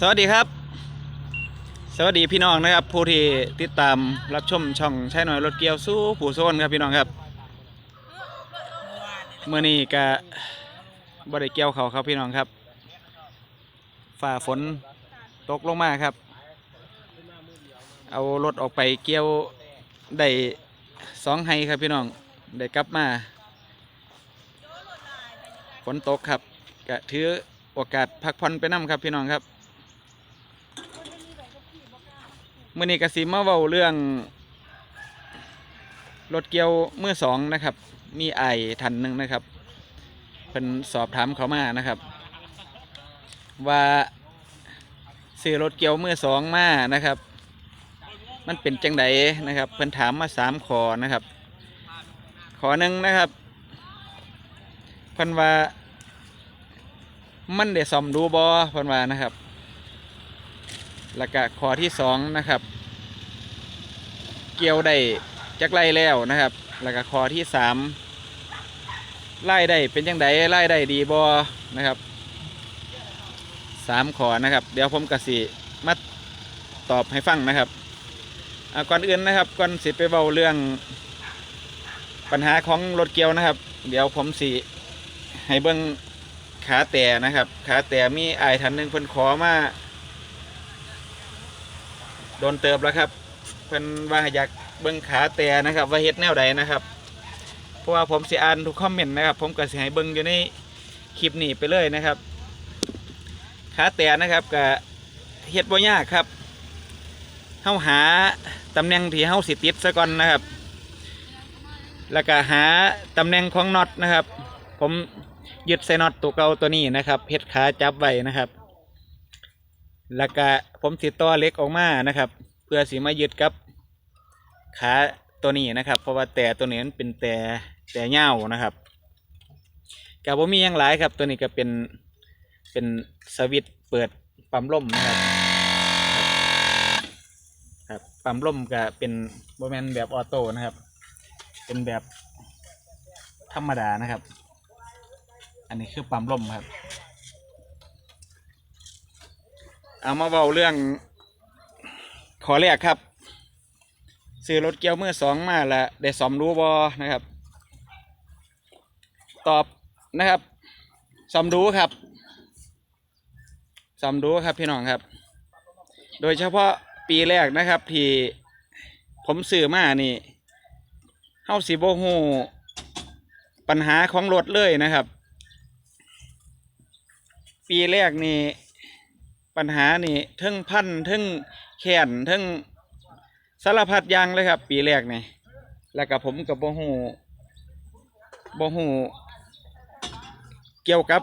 สวัสดีครับ สวัสดีพี่น้องนะครับผู้ที่ติดตามรับชมช่องใช้หน่อยรถเกียวสู้ผู้โซนครับพี่น้องครับเมื่อนี้ก็บริเกียวเขาครับพี่น้องครับ ฝ่าฝนตกลงมาครับ เอารถออกไปเกี่ยวได้สองไฮครับพี่น้องได้กลับมาฝนตกครับก็ถือโอกาสพักผ่อนไปน้ำครับพี่น้องครับ มื่อนี้กสิมาเว้าเรื่องรถเกียวมือสองนะครับ มีไอทันหนึ่งนะครับเพิ่นสอบถามเขามานะครับ ว่าซื้อรถเกียวมือสองมานะครับ มันเป็นจังไดนะครับ เพิ่นถามมาสามขอนะครับ ขอหนึ่งนะครับเพิ่นว่ามันได้ซ่อมดูบอเพิ่นว่านะครับ แล้วก็ข้อที่สองนะครับ เกี่ยวได้จักไล่แล้วนะครับ แล้วก็ข้อที่สามไล่ได้เป็นยังไงไล่ได้ดีบอนะครับสามข้อนะครับ เดี๋ยวผมกสิมาตอบให้ฟังนะครับก่อนอื่นนะครับก่อนสิไปเบาเรื่องปัญหาของรถเกี่ยวนะครับ เดี๋ยวผมสิให้เบิ้งขาแต่นะครับ ขาแต่มีไอายทันหนึ่งเพิ่นขอมา ดนเติบแล้วครับเพิ่นว่าอยากเบิ่งขาแต่นะครับ ว่าเฮ็ดแนวใดนะครับ เพราะว่าผมสิอ่านทุกคอมเมนต์นะครับ ผมก็สิให้เบิ่งอยู่ในคลิปนี้ไปเลยนะครับ ขาแต่นะครับก็เฮ็ดบ่ยากครับเฮาหาตำแหน่งที่เฮาสิติดซะก่อนนะครับ แล้วก็หาตำแหน่งของน็อตนะครับ ผมยึดใส่น็อตตัวเก่าตัวนี้นะครับเฮ็ดขาจับไว้นะครับ แล้วก็ผมติดต่อเล็กออกมานะครับ เพื่อสีมายึดกับขาตัวนี้นะครับ เพราะว่าแต่ตัวนี้มันเป็นแต่แต่เง่านะครับกับผมมีหยังหลายครับ ตัวนี้ก็เป็นเป็นสวิตเปิดปั๊มลมนะครับครับปั๊มลมก็เป็นโบแมนแบบออโต้นะครับ เป็นแบบธรรมดานะครับ อันนี้คือปั๊มลมครับ เอามาเบาเรื่องขอแรกครับ ซื้อรถเกียวเมื่อสองมาแล้วได้สอมรู้บอนะครับ ตอบนะครับสอมรู้ครับสอมรู้ครับพี่น้องครับ โดยเฉพาะปีแรกนะครับที่ผมซื้อมานี่เฮาสิโบฮูปัญหาของรถเลยนะครับ ปีแรกนี่ ปัญหานี่ทึ่งพันทึ่งแขนทึ่งสารพัดอยางเลยครับ ปีแรกนี่แล้วก็ผมกับโบหูโบหูเกี่ยวกับ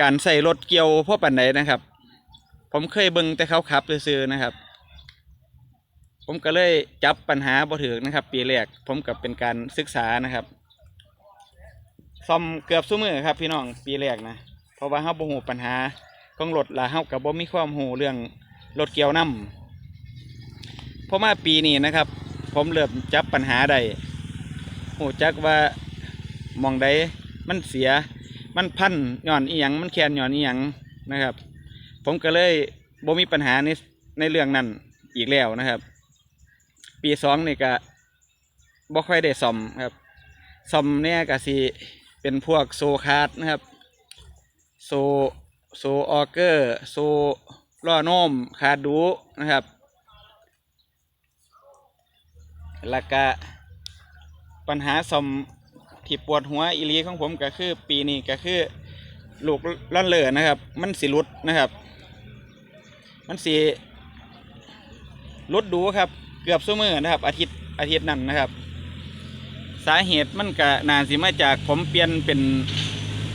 การใส่รถเกี่ยวพ่อปันไหนนะครับ ผมเคยเบิ่งแต่เขาขับซื้อนะครับ ผมก็เลยจับปัญหาบ่ถึงนะครับ ปีแรกผมกับเป็นการศึกษานะครับซ่อมเกือบซุ้มือครับพี่น้องปีแรกนะเพราะว่าเขาบ่หูปัญหา ของรถละเฮากับบ่มีความหูเรื่องรถเกี่ยวน้ำเพราะมาปีนี้นะครับ ผมเริ่มจับปัญหาได้หูจักว่ามองใดมันเสียมันพันหย่อนอีหยังมันแคนหย่อนอีหยังนะครับ ผมก็เลยบ่มีปัญหาในในเรื่องนั้นอีกแล้วนะครับ ปีสองนี่ก็บ่ค่อยได้ซ่อมครับซ่อมเนี่ยก็สิเป็นพวกโซคาร์ดนะครับ โซ โซออเกอร์ โซล่อโนมคาดูนะครับแล้วก็ปัญหาสมที่ปวดหัวอีลีของผมก็คือปีนี้ก็คือลูกล่อนเลอนะครับ มันสิรุดนะครับ มันสิรุดดูครับ เกือบซุมือนะครับ อาทิตย์อาทิตย์นั้นนะครับ สาเหตุมันก็นานสิมาจากผมเปลี่ยนเป็น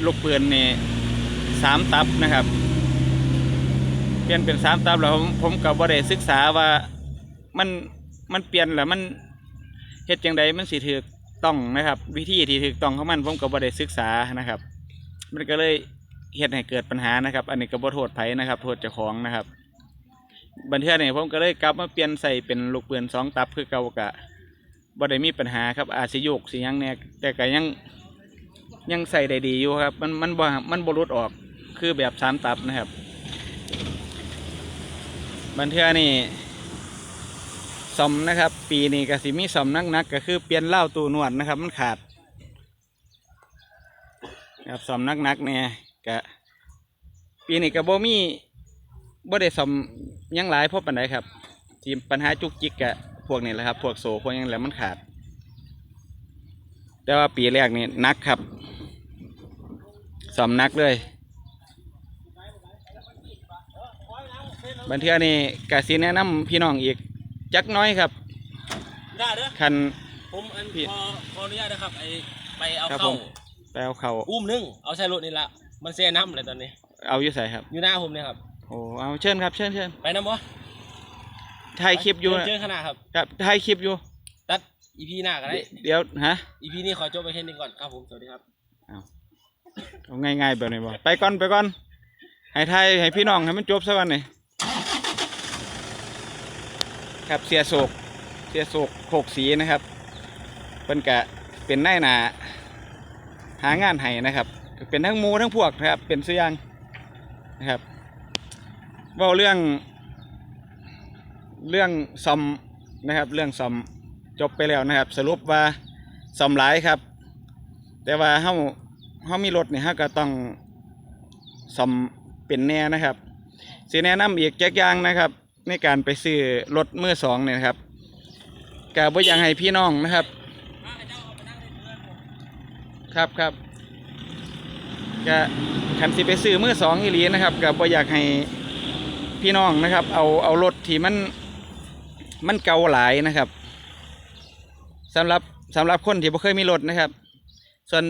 ลูกปืนนี่ สามตับนะครับ เปลี่ยนเป็นสามตับแล้วผมผมกับว่าได้ศึกษาว่ามันมันเปลี่ยนแล้วมันเฮ็ดจังใดมันสิถูกต้องนะครับ วิธีที่ถูกต้องของมันผมกับว่าได้ศึกษานะครับ มันก็เลยเฮ็ดให้เกิดปัญหานะครับ อันนี้ก็บ่โทษไผนะครับ โทษเจ้าของนะครับ บันเทื่อนี่ผมก็เลยกลับมาเปลี่ยนใส่เป็นลูกปืนสองตับคือเก่ากะบ่ได้มีปัญหาครับอาจสิโยกสิยังเนี่ยแต่ก็ยัง ยังใส่ได้ดีอยู่ครับ มันมันบ่มันบรุดออกคือแบบสามตับนะครับบันเทือนี่สมนะครับ ปีนี้กสิมีสมนักๆก็คือเปลี่ยนเหล้าตูนวดนะครับ มันขาดครับสมนักๆเนี่ยก็ปีนี้ก็บ่มีบ่ได้สมยังหลายเพราะปันไดครับที่ปัญหาจุกจิกกะพวกนี้แหละครับ พวกโซพวกยังแหละมันขาด แต่ว่าปีแรกนี่หนักครับสมนักเลยบันเทือนี่กสิแนะนำพี่น้องอีกจักหน้อยครับได้เด้อคัน ผมอันพี่พอขออนุญาตนะครับไอไปเอาครับเข้าผมไปเอาเขาอุ้มหนึงเอาใส่รถนี่ละมันเสียน้ำเลยตอนนี้ เอาอยู่ใส่ครับ อยู่หน้าผมเนี่ยครับ โอ้เอาเชิญครับเชิญเชิญไปน้ำบ่ถ่ายคลิปอยู่เจอขนาดครับครับถ่ายคลิปอยู่ตัด อีพีหน้าก็ได้เดี๋ยวฮะอีพีนี้ขอจบไปแค่นี้ก่อนครับผม สวัสดีครับ เอาง่ายๆแบบนี้บ่ไปก่อนไปก่อนให้ถ่ายให้พี่น้องให้มันจบซะวันนี่ครับเสียโศกเสียโศกโขกสีนะครับเพิ่นกะเป็นนายหนาหางานให้นะครับ เป็นทั้งหมูทั้งพวกนะครับ เป็นซื้อยังนะครับเว่าเรื่องเรื่องซอมนะครับ เรื่องซอม จบไปแล้วนะครับ สรุปว่าซอมหลายครับ แต่ว่าเฮาเฮามีรถเนี่ยเฮาก็ต้องซอมเป็นแน่นะครับสิแนะนำอีกแจกอย่างนะครับ ในการไปซื้อรถมือสองเนี่ยครับก็บ่อยากให้พี่น้องนะครับ ครับครับก็คันสิไปซื้อมือสองอีหลีนะครับก็บ่อยากให้พี่น้องนะครับ เอาเอารถที่มันมันเก่าหลายนะครับ สำหรับสำหรับคนที่บ่เคยมีรถนะครับ ส่วน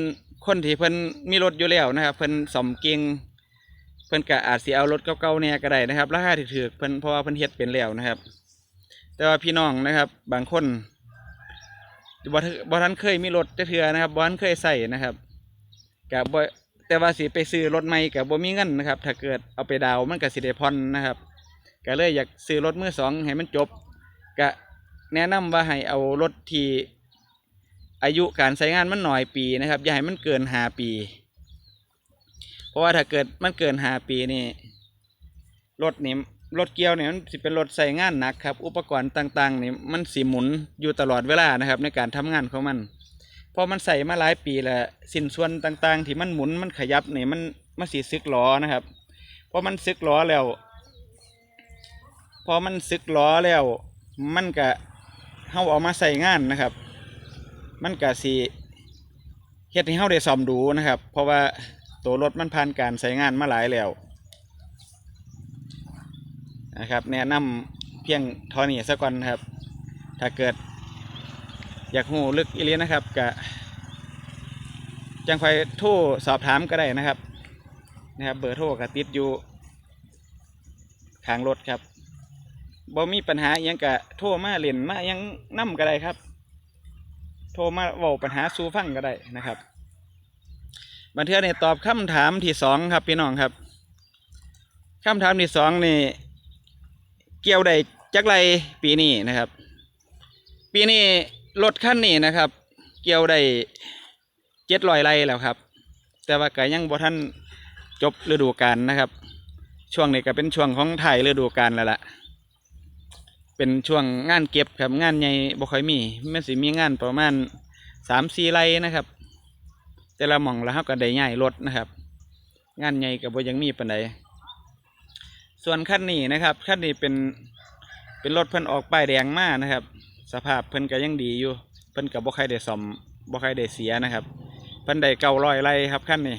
คนที่เพิ่นมีรถอยู่แล้วนะครับ เพิ่นสมเก่งเพิ่นก็อาจสิเอารถเก่าๆเนี่ยก็ได้นะครับราคาถูกๆเพิ่นเพราะว่าเพิ่นเฮ็ดเป็นแล้วนะครับ แต่ว่าพี่น้องนะครับ บางคนบ่ทันบ่ทันเคยมีรถจะเทื่อนะครับบ่ทันเคยใส่นะครับกับบ่แต่ว่าสิไปซื้อรถใหม่กับบ่มีเงินนะครับ ถ้าเกิดเอาไปดาวมันก็สิได้ผ่อนนะครับก็เลยอยากซื้อรถมือสองให้มันจบก็ แนะนำว่าให้เอารถที่อายุการใช้งานมันหน่อยปีนะครับ อย่าให้มันเกินห้าปี เพราะว่าถ้าเกิดมันเกินห้าปีนี่รถนี่รถเกียวเนี่ยมันสิเป็นรถใส่งานหนักครับ อุปกรณ์ต่างๆนี่มันสีหมุนอยู่ตลอดเวลานะครับ ในการทำงานของมันพอมันใส่มาหลายปีแล้วสินส่วนต่างๆ ที่มันหมุนมันขยับนี่มันมันสีซึกล้อนะครับพอมันซึกล้อแล้ว พอมันซึกล้อแล้ว มันก็ เฮาเอามาใส่งานนะครับ มันก็สิเฮ็ดให้เฮาได้ซ่อมดูนะครับ เพราะว่าตัวรถมันผ่านการใช้งานมาหลายแล้วนะครับแนะนำเพียงเท่านี้ซะก่อนนะครับ ถ้าเกิด อยากหูลึกอีเลียนะครับก็จังไฟโทรสอบถามก็ได้นะครับ นะครับ เบอร์โทรก็ติดอยู่ข้างรถครับ บ่มีปัญหายังก็โทรมาเล่นมายังนํก็ได้ครับ โทรมาเว้าปัญหาสู่ฟังก็ได้นะครับบันเทือเนี่ยตอบคำถามที่สองครับพี่น้องครับคำถามที่สองนี่เกี่ยวได้จักไรปีนี้นะครับ ปีนี้รถคันนี้นะครับ เกี่ยวได้เจ็ดรอยไรแล้วครับ แต่ว่าก็ยังบ่ทันจบฤดูกาลนะครับ ช่วงนี้ก็เป็นช่วงของถ่ายฤดูกาลแล้วล่ะ เป็นช่วงงานเก็บครับงานใหญ่บ่ค่อยมีมันสิมีงานประมาณสามสี่ไร่นะครับ แต่ละหม่องแล้วเราก็ได้ใหญ่รถนะครับ งานใหญ่กับบ่ยังมีปานใดส่วนคันนี้นะครับคันนี้เป็นเป็นรถเพิ่นออกป้ายแดงมานะครับ สภาพเพิ่นก็ยังดีอยู่ เพิ่นกับบ่ใครได้ซ่อมบ่ใครได้เสียนะครับ เพิ่นได้เก่าร้อยไรครับคันนี้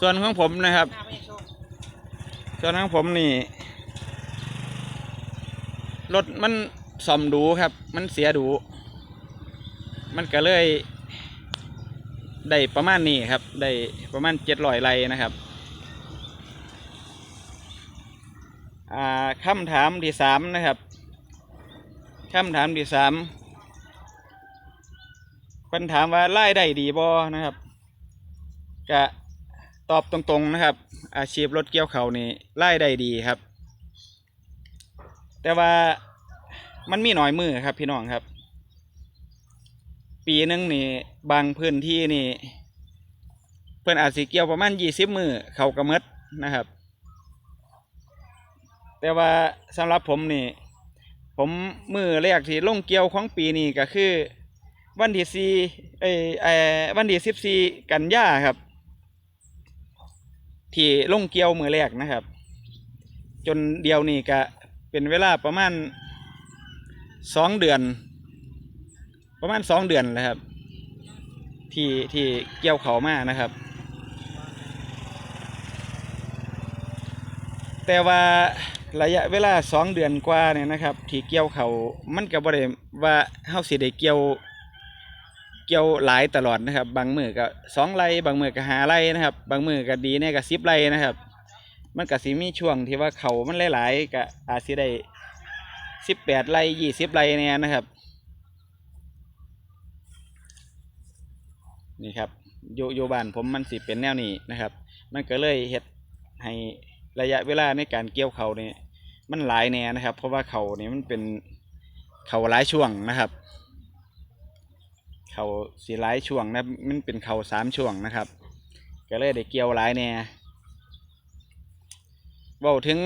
ส่วนของผมนะครับ ส่วนของผมนี่ รถมันซ่อมดูครับ มันเสียดู มันก็เลยได้ประมาณนี้ครับ ได้ประมาณเจ็ดร้อยไร่นะครับอ่าคำถามที่สามนะครับคำถามที่สามคนถามว่าไล่ได้ดีบ่นะครับก็ตอบตรงๆนะครับ อาชีพรถเกี่ยวเขานี่ไล่ได้ดีครับ แต่ว่ามันมีหน่อยมือครับ พี่น้องครับ ปีนึงนี่บางพื้นที่นี่ เพื่อนอาจสิเกี่ยวประมาณยี่สิบมือเขากระมดนะครับ แต่ว่าสำหรับผมนี่ ผมมือแรกที่ลงเกี่ยวของปีนี้ก็คือ วันที่สี่เอเออวันที่สิบสี่กันยาครับ ที่ลงเกี่ยวมือแรกนะครับ จนเดียวนี่ก็ เป็นเวลาประมาณสองเดือน ประมาณสองเดือนแล้วครับ ที่ที่เกี่ยวเขามานะครับ แต่ว่าระยะเวลาสองเดือนกว่าเนี่ยนะครับ ที่เกี่ยวเขามันก็บ่ได้ว่าเฮาสิได้เกี่ยวเกี่ยวหลายตลอดนะครับ บางมือก็สองไร่บางมือก็หาไร่นะครับ บางมือก็ดีเนี่ยก็สิบไร่นะครับ มันก็สิมีช่วงที่ว่าเขามันหลายๆก็อาจสิได้สิบแปดไร่ยี่สิบไร่เนี่ยนะครับ นี่ครับอยู่อยู่บ้านผมมันสิเป็นแนวนี้นะครับ มันก็เลยเฮ็ดให้ระยะเวลาในการเกี่ยวเขาเนี่ยมันหลายแน่นะครับ เพราะว่าเขาเนี่ยมันเป็นเขาหลายช่วงนะครับ เขาสีหลายช่วงนะมันเป็นเขาสามช่วงนะครับ ก็เลยได้เกี่ยวหลายแน่ เว้าถึง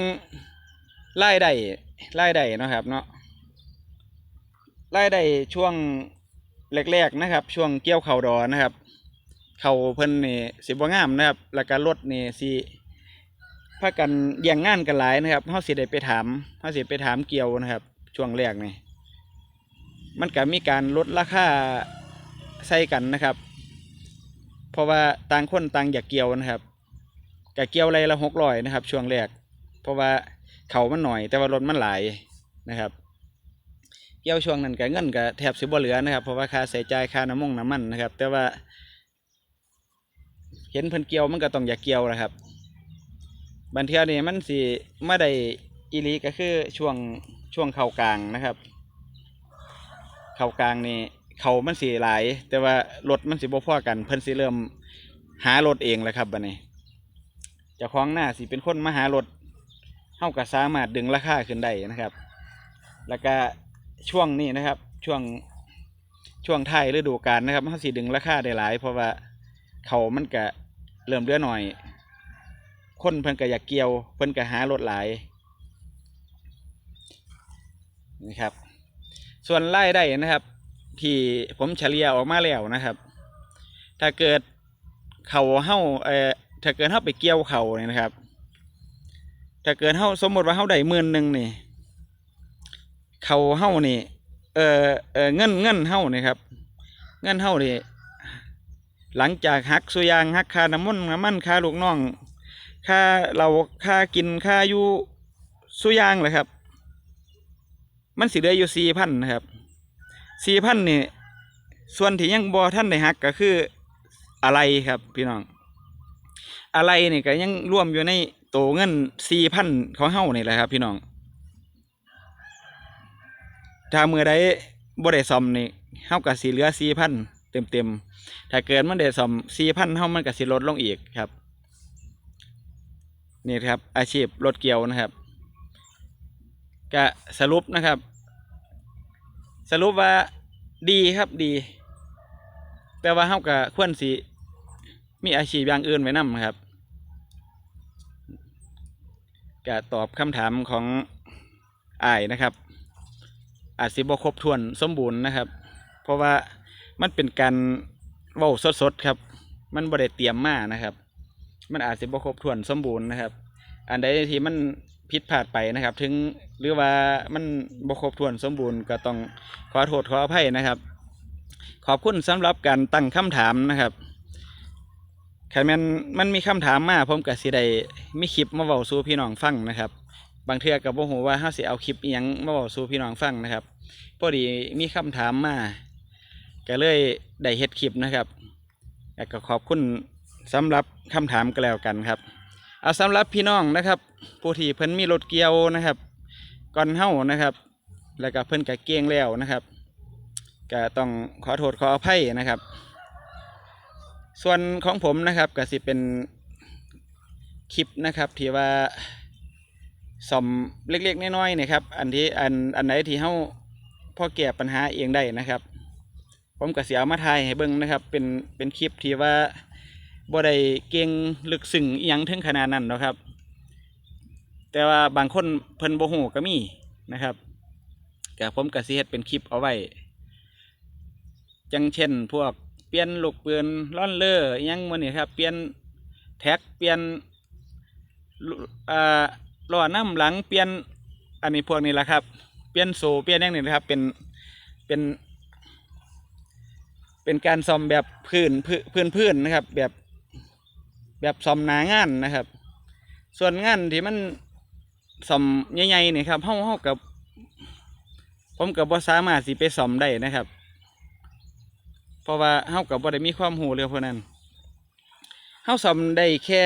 รายได้รายได้นะครับ เนาะรายได้ช่วงแรกๆนะครับ ช่วงเกี่ยวเขาดอนะครับ เขาเพิ่นนี่สิบ่งามนะครับ แล้วก็รถนี่สิพากันแย่งงานกันหลายนะครับเฮาสิได้ไปถามเฮาสิไปถามเกี่ยวนะครับ ช่วงแรกนี่มันก็มีการลดราคาใส่กันนะครับ เพราะว่าต่างคนต่างอยากเกี่ยวนะครับกะเกี่ยวไรละหกร้อยนะครับ ช่วงแรก ราะว่าเขามันหน่อย แต่ว่ารถมันหลายนะครับ เกี่ยวช่วงนั้นก็เงินก็แทบสิบ่เหลือนะครับ เพราะว่าค่าใช้จ่ายค่าน้ำมงน้ำมันนะครับ แต่ว่า เห็นเพิ่นเกี่ยวมันก็ต้องอยากเกี่ยวนะครับบันเทียนี่มันสิมาได้อีลีก็คือช่วงช่วงเข่ากลางนะครับ เข่ากลางนี่เขามันสีหลาย แต่ว่ารถมันสิบ่พอกัน เพิ่นสิเริ่มหารถเองแล้วครับบัดนี้เจ้าของหน้าสิเป็นคนมาหารถ เฮาก็สามารถดึงราคาขึ้นได้นะครับ แล้วก็ช่วงนี้นะครับ ช่วงช่วงท้ายฤดูกาลนะครับเฮาสิดึงราคาได้หลาย เพราะว่าเขามันก็เริ่มเลือหน่อย คนเพิ่นก็อยากเกี่ยว เพิ่นก็หารถหลายนี่ครับ ส่วนรายได้นะครับ ที่ผมเฉลี่ยออกมาแล้วนะครับ ถ้าเกิดเขาเฮาเอ่อถ้าเกิดเฮาไปเกี่ยวเขาเนี่ยนะครับ ถ้าเกิดเฮาสมมติว่าเฮาได้หมื่นหนึ่งนี่เขาเฮานี่เออเออเงินเงินเฮานี่ครับ เงินเฮานี่หลังจากหักสุยางหักค่าน้ำมันน้ำมันค่าลูกน้องค่าเราค่ากินค่าอยู่สุยางเลยครับ มันสิเหลืออยู่สี่พันนะครับสี่พันนี่ส่วนที่ยังบอท่านได้หักก็คืออะไรครับพี่น้อง อะไรนี่ก็ยังรวมอยู่ใน โตเงินสี่พันของเฮานี่แหละครับ พี่น้อง ถ้ามือใดบ่ได้ซ่อมนี่เฮาก็สิเหลือสี่พันเต็มเต็มถ้าเกิดมันได้ซ่อมสี่พันเฮามันก็สิลดลงอีกครับ นี่ครับ อาชีพรถเกี่ยวนะครับก็สรุปนะครับ สรุปว่าดีครับดี แต่ว่าเฮาก็ควรสิมีอาชีพอย่างอื่นไว้นำครับ ก็ตอบคำถามของอ้ายนะครับ อาจสิบ่ครบถ้วนสมบูรณ์นะครับ เพราะว่ามันเป็นการเว้าสดๆครับ มันบ่ได้เตรียมมานะครับ มันอาจสิบ่ครบถ้วนสมบูรณ์นะครับ อันใดที่มันผิดพลาดไปนะครับ ถึงหรือว่ามันบ่ครบถ้วนสมบูรณ์ก็ต้องขอโทษขออภัยนะครับ ขอบคุณสำหรับการตั้งคำถามนะครับ คันแมันมันมีคำถามมาผมก็สิได้มีคลิปมาเว้าสู่พี่น้องฟังนะครับ บางเทื่อก็บ่ฮู้ว่าเฮาสิเอาคลิปอีหยังมาเว้าสู่พี่น้องฟังนะครับพอดีมีคำถามมาก็เลยได้เฮ็ดคลิปนะครับแล้วก็ขอบคุณสำหรับคำถามก็แล้วกันครับ เอาสำหรับพี่น้องนะครับผู้ที่เพิ่นมีรถเกียวนะครับก่อนเฮานะครับ แล้วก็เพิ่นก็เก่งแล้วนะครับก็ต้องขอโทษขออภัยนะครับ ส่วนของผมนะครับก็สิเป็นคลิปนะครับที่ว่าซ่อมเล็กๆน้อยๆนะครับ อันที่อันอันไหนที่เฮาพอแก้ปัญหาเองได้นะครับ ผมก็สิเอามาถ่ายให้เบิ่งนะครับ เป็นเป็นคลิปที่ว่าบ่ได้เก่งลึกซึ้งอหยังถึงขนาดนั้นหรอกครับ แต่ว่าบางคนเพิ่นบ่ฮู้ก็มีนะครับก็ผมก็สิเฮ็ดเป็นคลิปเอาไว้จังเช่นพวก เปลี่ยนลูกปืนล่อนเลอร์อิหยังมื้อนี้ครับเปลี่ยนแท็กเปลี่ยนลุอ่าล้อน้ำหลังเปลี่ยนอันนี้พวกนี้แหละครับ เปลี่ยนโซเปลี่ยนอย่างนี้นะครับเป็นเป็นเป็นการซ่อมแบบพื้นพื้นพื้นพื้นนะครับ แบบแบบซ่อมหนางานนะครับ ส่วนงานที่มันซ่อมใหญ่ๆนี่ครับเฮาเฮากับผมกับบ่สามารถสิไปซ่อมได้นะครับ เพราะว่าเฮากับบ่ได้มีความรู้เรื่องพวกนั้นเฮาซ่อมได้แค่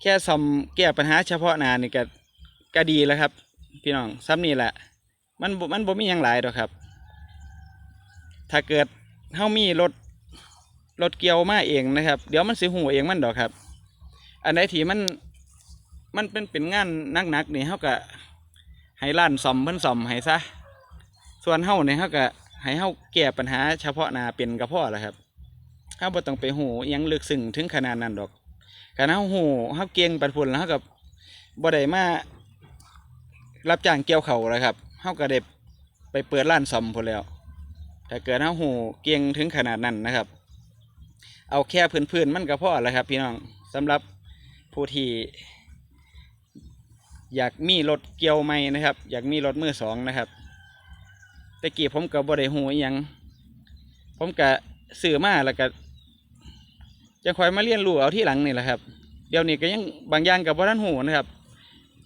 แค่ซ่อมแก้ปัญหาเฉพาะหน้านี่ก็ก็ดีแล้วครับ พี่น้องซ้ำนี่แหละ มันมันบ่มีหยังหลายดอกครับ ถ้าเกิดเฮามีรถรถเกี่ยวมาเองนะครับ เดี๋ยวมันสิหูเองมันดอกครับ อันไหนที่มันมันเป็นเป็นงานหนักๆนี่เฮาก็ให้ร้านซ่อมเพิ่นซ่อมให้ซะส่วนเฮานี่เฮาก็ ให้เฮาแก้ปัญหาเฉพาะหน้าเป็นก็พอแล้วครับเฮาบ่ต้องไปหูอิหยังลึกซึ้งถึงขนาดนั้นดอกการเฮาหูเฮาเก่งปัดพุ่นแล้วเฮาก็บ่ได้มารับจ้างเกี่ยวเขาแล้วครับเฮาก็ได้ไปเปิดร้านซ่อมพุ่นแล้วถ้าเกิดเฮาหูเก่งถึงขนาดนั้นนะครับ เอาแค่พื้นๆมันก็พอแล้วครับ พี่น้องสำหรับผู้ที่อยากมีรถเกี่ยวใหม่นะครับ อยากมีรถมือสองนะครับ แต่กี้ผมก็บ่ได้หูอหยังผมก็ซื้อมาแล้วก็จะคอยมาเรียนรู้เอาที่หลังนี่แหละครับ เดี๋ยวนี้ก็ยังบางอย่างกับบ่ทันหูนะครับ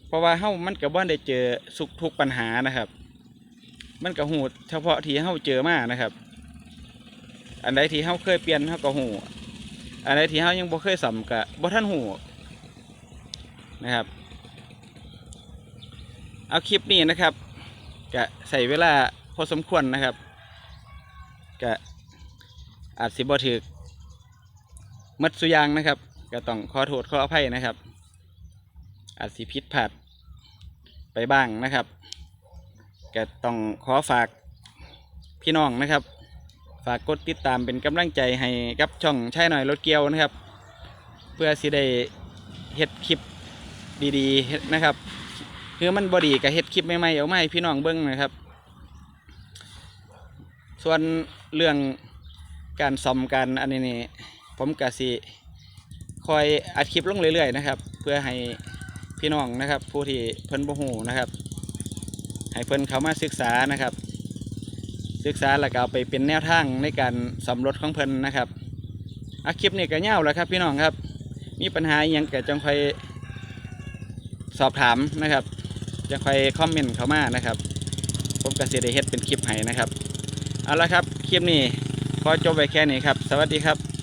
เพราะว่าเฮ้ามันกับบ่ได้เจอสุขทุกปัญหานะครับ มันก็หูเฉพาะที่เฮ้าเจอมานะครับ อันใดที่เฮ้าเคยเปลี่ยนเฮ้าก็หูอันใดที่เฮ้ายังบ่เคยสัมก็บ่ทันหูนะครับเอาคลิปนี้นะครับ ก็ใส่เวลา พอสมควรนะครับก็อาจสิบ่ถึกมัดสุยางนะครับก็ต้องขอโทษขออภัยนะครับ อาจสิผิดพลาดไปบ้างนะครับก็ต้องขอฝากพี่น้องนะครับ ฝากกดติดตามเป็นกำลังใจให้กับช่องใช่หน่อยรถเกียวนะครับ เพื่อสิได้เฮ็ดคลิปดีๆนะครับ คือมันบอดีกับเฮ็ดคลิปใหม่ๆเอามาให้พี่น้องเบิ้งนะครับ ส่วนเรื่องการซ่อมการอันนี้นี่ผมกะสิคอยอัดคลิปลงเรื่อยๆนะครับ เพื่อให้พี่น้องนะครับ ผู้ที่เพิ่นบ่ฮู้นะครับ ให้เพิ่นเขามาศึกษานะครับ ศึกษาแล้วก็เอาไปเป็นแนวทางในการสำรวจของเพิ่นนะครับอาคลิปนี้ก็เงาแล้วครับ พี่น้องครับ มีปัญหาอหยังก็จงคอยสอบถามนะครับจะคอยคอมเมนต์เข้ามานะครับ ผมก็สิได้เฮ็ดเป็นคลิปให้นะครับ เอาละครับ คลิปนี้ขอจบไว้แค่นี้ครับ สวัสดีครับ